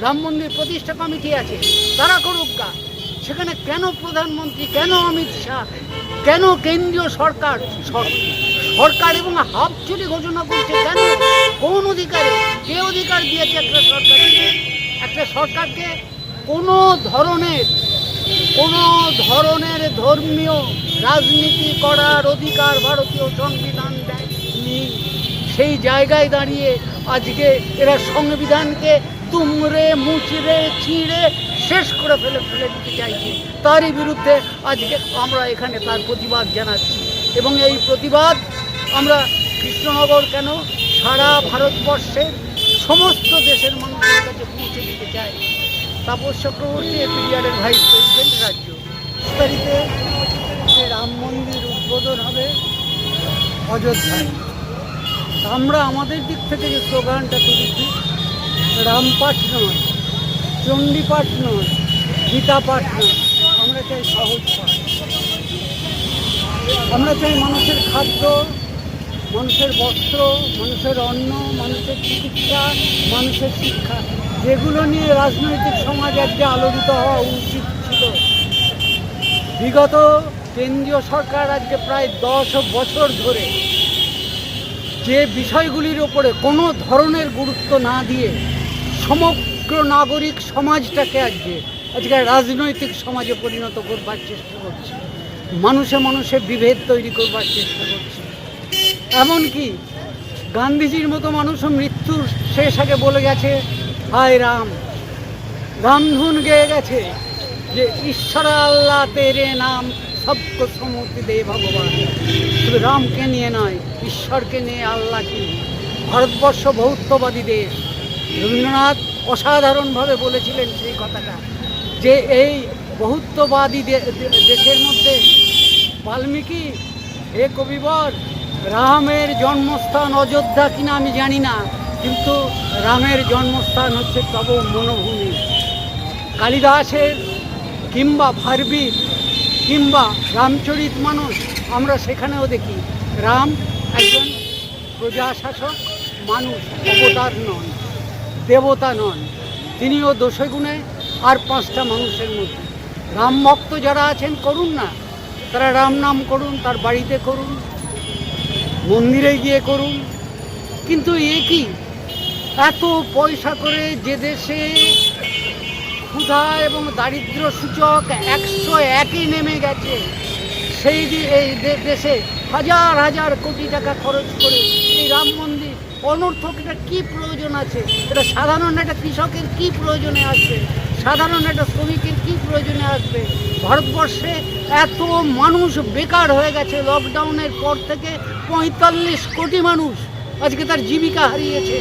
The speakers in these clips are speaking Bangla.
রাম মন্দির প্রতিষ্ঠা কমিটি আছে, তারা করুক গা। সেখানে কেন প্রধানমন্ত্রী, কেন অমিত শাহ, কেন কেন্দ্রীয় সরকার, সর- সরকার এবং হাফ চুরি ঘোষণা করছে কেন? কোন অধিকারে? কে অধিকার দিয়েছে একটা সরকারকে? একটা সরকারকে কোনো ধরনের কোনো ধরনের ধর্মীয় রাজনীতি করার অধিকার ভারতীয় সংবিধান দেয়নি। সেই জায়গায় দাঁড়িয়ে আজকে এরা সংবিধানকে তুমড়ে মুচড়ে ছিঁড়ে শেষ করে ফেলে ফেলে দিতে চাইছি। তারই বিরুদ্ধে আজকে আমরা এখানে তার প্রতিবাদ জানাচ্ছি। এবং এই প্রতিবাদ আমরা কৃষ্ণনগর কেন সারা ভারতবর্ষের সমস্ত দেশের মানুষের কাছে পৌঁছে দিতে চাই। তাপস চক্রবর্তী পিরিয়ডের ভাইস প্রেসিডেন্ট রাজ্য। যে রাম মন্দির উদ্বোধন হবে অযোধ্যায়। আমরা আমাদের দিক থেকে যে স্লোগানটা তুলেছি রামপাঠ নয়, চণ্ডীপাঠ নয় গীতা পাঠ নয়। আমরা চাই সহজ পাঠ। আমরা চাই মানুষের খাদ্য, মানুষের বস্ত্র, মানুষের অন্ন, মানুষের চিকিৎসা, মানুষের শিক্ষা। যেগুলো নিয়ে রাজনৈতিক সমাজ আজকে আলোচিত হওয়া উচিত ছিল। বিগত কেন্দ্রীয় সরকার আজকে প্রায় দশ বছর ধরে যে বিষয়গুলির ওপরে কোনো ধরনের গুরুত্ব না দিয়ে সমগ্র নাগরিক সমাজটাকে আজকে আজকে রাজনৈতিক সমাজে পরিণত করবার চেষ্টা করছে। মানুষে মানুষে বিভেদ তৈরি করবার চেষ্টা করছে। এমনকি গান্ধীজির মতো মানুষও মৃত্যুর শেষ আগে বলে গেছে, হায় রাম। রামধুন গেয়ে গেছে যে, ঈশ্বর আল্লাহ তেরে নাম, সবকো সমুতি দে ভগবান। শুধু রামকে নিয়ে নয়, ঈশ্বরকে নিয়ে আল্লাহকে ভারতবর্ষ বহুত্ববাদী দেশ। রবীন্দ্রনাথ অসাধারণভাবে বলেছিলেন সেই কথাটা, যে এই বহুত্ববাদী দেশের মধ্যে বাল্মীকি, হে কবিবর, রামের জন্মস্থান অযোধ্যা কিনা আমি জানি না, কিন্তু রামের জন্মস্থান হচ্ছে তব মনোভূমি কালিদাসের কিংবা ভারবীর কিংবা রামচরিত মানুষ আমরা সেখানেও দেখি। রাম একজন প্রজাশাসক, মানুষ, অবতার নন। দেবতা নন, তিনিও দোষে গুণে আর পাঁচটা মানুষের মধ্যে। রাম ভক্ত যারা আছেন, করুন না। তারা রাম নাম করুন, তার বাড়িতে করুন, মন্দিরে গিয়ে করুন। কিন্তু এ কি? এত পয়সা করে যে দেশে ক্ষুধা এবং দারিদ্র সূচক একশো একই নেমে গেছে, সেই এই দেশে হাজার হাজার কোটি টাকা খরচ করে এই রাম মন্দির অনর্থক এটা কী প্রয়োজন আছে? এটা সাধারণ একটা কৃষকের কী প্রয়োজনে আসবে? সাধারণ একটা শ্রমিকের কী প্রয়োজনে আসবে? ভারতবর্ষে এত মানুষ বেকার হয়ে গেছে লকডাউনের পর থেকে পঁয়তাল্লিশ কোটি মানুষ আজকে তার জীবিকা হারিয়েছে।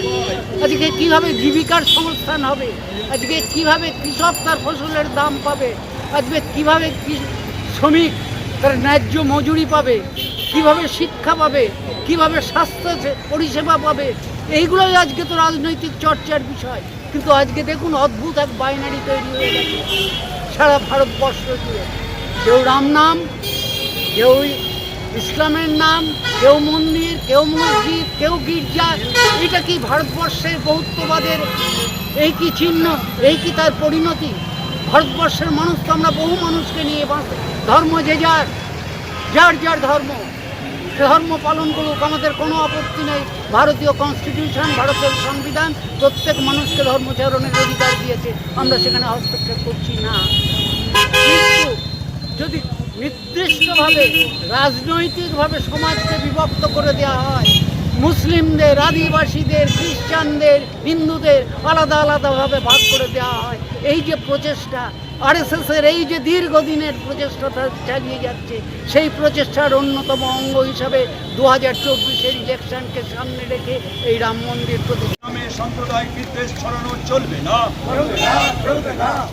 আজকে কীভাবে জীবিকার সংস্থান হবে? আজকে কীভাবে কৃষক তার ফসলের দাম পাবে? আজকে কীভাবে শ্রমিক তার ন্যায্য মজুরি পাবে? কীভাবে শিক্ষা পাবে, কীভাবে স্বাস্থ্য পরিষেবা পাবে, এইগুলোই আজকে তো রাজনৈতিক চর্চার বিষয়। কিন্তু আজকে দেখুন অদ্ভুত এক বাইনারি তৈরি হয়ে গেছে। সারা ভারতবর্ষ জুড়ে। কেউ রাম নাম, কেউ ইসলামের নাম, কেউ মন্দির, কেউ মসজিদ, কেউ গির্জা। এটা কি ভারতবর্ষের বহুত্ববাদের এই কি চিহ্ন, এই কি তার পরিণতি? ভারতবর্ষের মানুষ তো আমরা বহু মানুষকে নিয়ে বাঁচি। ধর্ম যে যার যার যার ধর্ম। ধর্ম পালন করুক, আমাদের কোনো আপত্তি নেই। ভারতীয় কনস্টিটিউশন ভারতের সংবিধান, প্রত্যেক মানুষকে ধর্মচারণের অধিকার দিয়েছে। আমরা সেখানে হস্তক্ষেপ করছি না। কিন্তু যদি নির্দিষ্টভাবে, রাজনৈতিকভাবে সমাজকে বিভক্ত করে দেওয়া হয়, মুসলিমদের, আদিবাসীদের, খ্রিস্টানদের, হিন্দুদের আলাদা আলাদাভাবে ভাগ করে দেওয়া হয়, এই যে প্রচেষ্টা আরএসএসের এই যে দীর্ঘদিনের প্রচেষ্টাটা চালিয়ে যাচ্ছে, সেই প্রচেষ্টার অন্যতম অঙ্গ হিসাবে দু হাজার চব্বিশের ইলেকশনকে সামনে রেখে এই রাম মন্দির প্রতিষ্ঠা নামে সাম্প্রদায়িক বিদ্বেষ ছড়ানো চলবে না।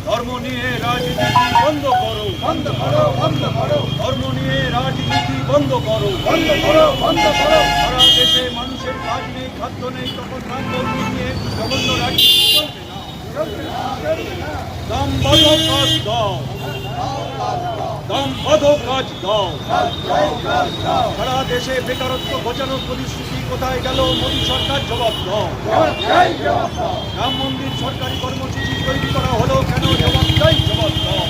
ধর্ম নিয়ে রাজনীতি বন্ধ করো। বন্ধ করো বন্ধ করো ধর্ম নিয়ে রাজনীতি বন্ধ করো। বন্ধ করো বন্ধ করো সারা দেশে মানুষের কাজ নেই, খাদ্য নেই, তখন নিয়ে জঘন্য রাজনীতি চলবে না। দম বড় কাজ দম সারা দেশে বেকারত্ব ঘোচানোর পরিস্থিতি কোথায় গেল? মোদী সরকার জবাব দাও। রাম মন্দির সরকারি কর্মসূচি তৈরি করা হলো কেন জবাব জবাব দাও।